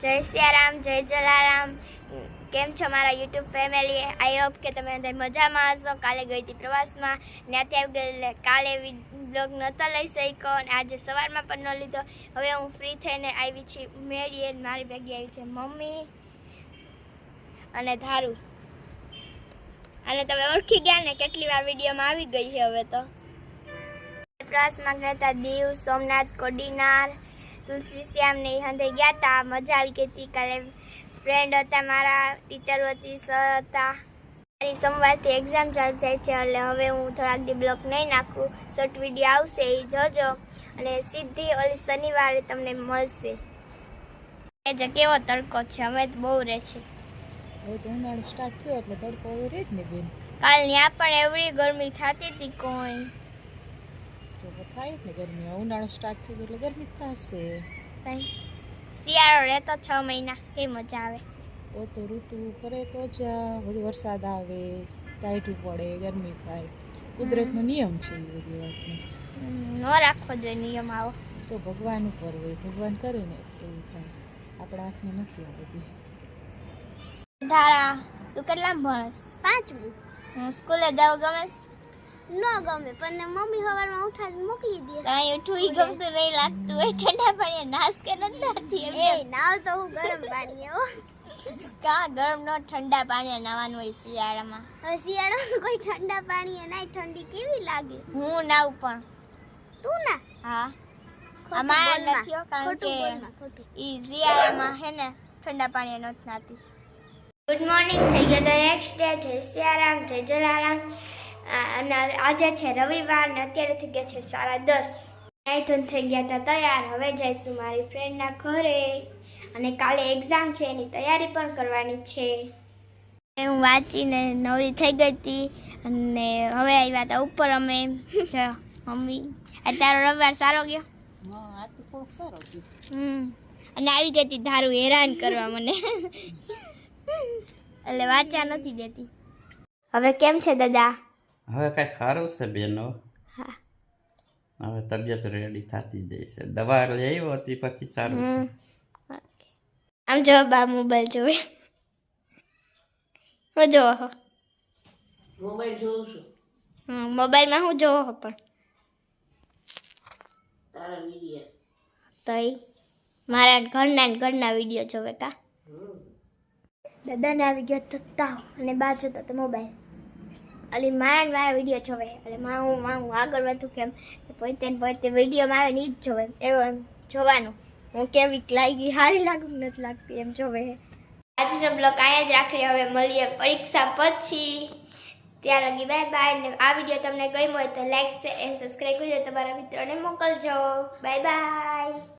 જય સિયારામ, જય જલારામ. કેમ છો મારા યુટ્યુબ ફેમિલી? આઈ હોપ કે તમે અંદર મજામાં હશો. કાલે ગઈ હતી પ્રવાસમાં ને અત્યારે ગઈ કાલે બ્લોગ નહોતો લઈ શક્યો અને આજે સવારમાં પણ ન લીધો. હવે હું ફ્રી થઈને આવી છી. મેળીએ મારી ભેગી આવી છે મમ્મી અને ધારું. અને તમે ઓળખી ગયા ને કેટલી વાર વિડીયોમાં આવી ગઈ છે હવે તો. પ્રવાસમાં ગયા હતા દીવ, સોમનાથ, કોડીનાર તુલસી શ્યામ ને હંધે ગયા હતા મજા આવી ગઈ હતી કાલે. ફ્રેન્ડ હતા મારા ટીચર હતી સર હતા. મારી સોમવારથી એક્ઝામ ચાલુ જાય છે એટલે હવે હું થોડાક દી બ્લોક નહીં નાખું. શોર્ટ વીડિયો આવશે એ જોજો. અને સીધી ઓલી શનિવારે તમને મળશે. એ જે કેવો તડકો છે હવે તો બહુ રહે છે. હવે તો ઉનાળો સ્ટાર્ટ થયો એટલે તડકો હવે રહે જ ને બેન. કાલ ત્યાં પણ એવડી ગરમી થતી હતી કોઈ. તો થાય ને ગરમી ઉનાળો સ્ટાર્ટ થયો એટલે ગરમી થશે. શિયાળો રહેતો છ મહિના એ મજા આવે. તો તો ઋતુ ફરે તો જ બધું વરસાદ આવે ટાઈટું પડે ગરમી થાય. કુદરતનો નિયમ છે એ બધી વાતની. ન રાખવો જોઈએ નિયમ આવો. તો ભગવાન ઉપર હોય ભગવાન કરે ને એવું થાય. આપણા હાથમાં નથી આ બધી. ધારા તું કેટલા ભણસ? પાંચમું. હું સ્કૂલે જાવ ગમેસ ન ગમે પણ મમ્મી સવારમાં ઉઠાડીને મોકલી દે. કાંઈ ઉઠવું ગમતું નહીં લાગતું હોય ઠંડા પાણી નાશ કે નથી એ નાવ તો હું ગરમ પાણી હો. કા ગરમ નો ઠંડા પાણી નાવાનું હોય શિયાળામાં. હવે શિયાળામાં કોઈ ઠંડા પાણી નાય ઠંડી કેવી લાગે? હું નાવ પણ. તું ના? હા. ખોટું નથી કારણ કે ઈ શિયાળામાં હે ને ઠંડા પાણી નથી નાતી. ગુડ મોર્નિંગ થઈ ગયો નેક્સ્ટ ડે જય સિયારામ જય જલારામ. અને આજે છે રવિવાર ને અત્યારે થઈ ગયા છે સાડા દસ. નાઈથોન થઈ ગયા હતા તૈયાર. હવે જઈશું મારી ફ્રેન્ડના ઘરે. અને કાલે એક્ઝામ છે એની તૈયારી પણ કરવાની છે. હું વાંચીને નવરી થઈ ગઈ હતી. અને હવે આવ્યા હતા ઉપર અમે. મમ્મી અત્યારે રવિવાર સારો ગયો? અને આવી ગઈ હતી ધારું હેરાન કરવા મને. એટલે વાંચા નથી દેતી. હવે કેમ છે દાદા? હવે કાંઈ સારું છે બેનો. હા. હવે તબિયત રેડી થતી જાય છે. દવા લઈ હતી પછી સારું છે. આમ જો બા મોબાઈલ જોવે. હું જોવો છો મોબાઈલ જોઉં છું. મોબાઈલમાં હું જોવો છો પણ? તારા વીડિયો તઈ? મારા ઘરના ને ઘરના વીડિયો જોવે કા? દાદાને આવી ગયો તો તાવ અને બા જોતા તો મોબાઈલ અલી મારા મારા વીડિયો જોવે એટલે માં હું માં આગળ વધું કેમ પોતે ને પોતે વિડીયોમાં આવે ને એ જ જોવે એવું જોવાનું. હું કેવી લાગી સારી લાગુ નથી લાગતી એમ જોવે આજનો બ્લોગ અહીંયા જ રાખીએ. હવે મળીએ પરીક્ષા પછી. ત્યાં લગી બાય બાય. ને આ વીડિયો તમને ગમ્યો હોય તો લાઈક છે એન્ડ સબસ્ક્રાઈબ કરજો. તમારા મિત્રોને મોકલજો. Bye bye.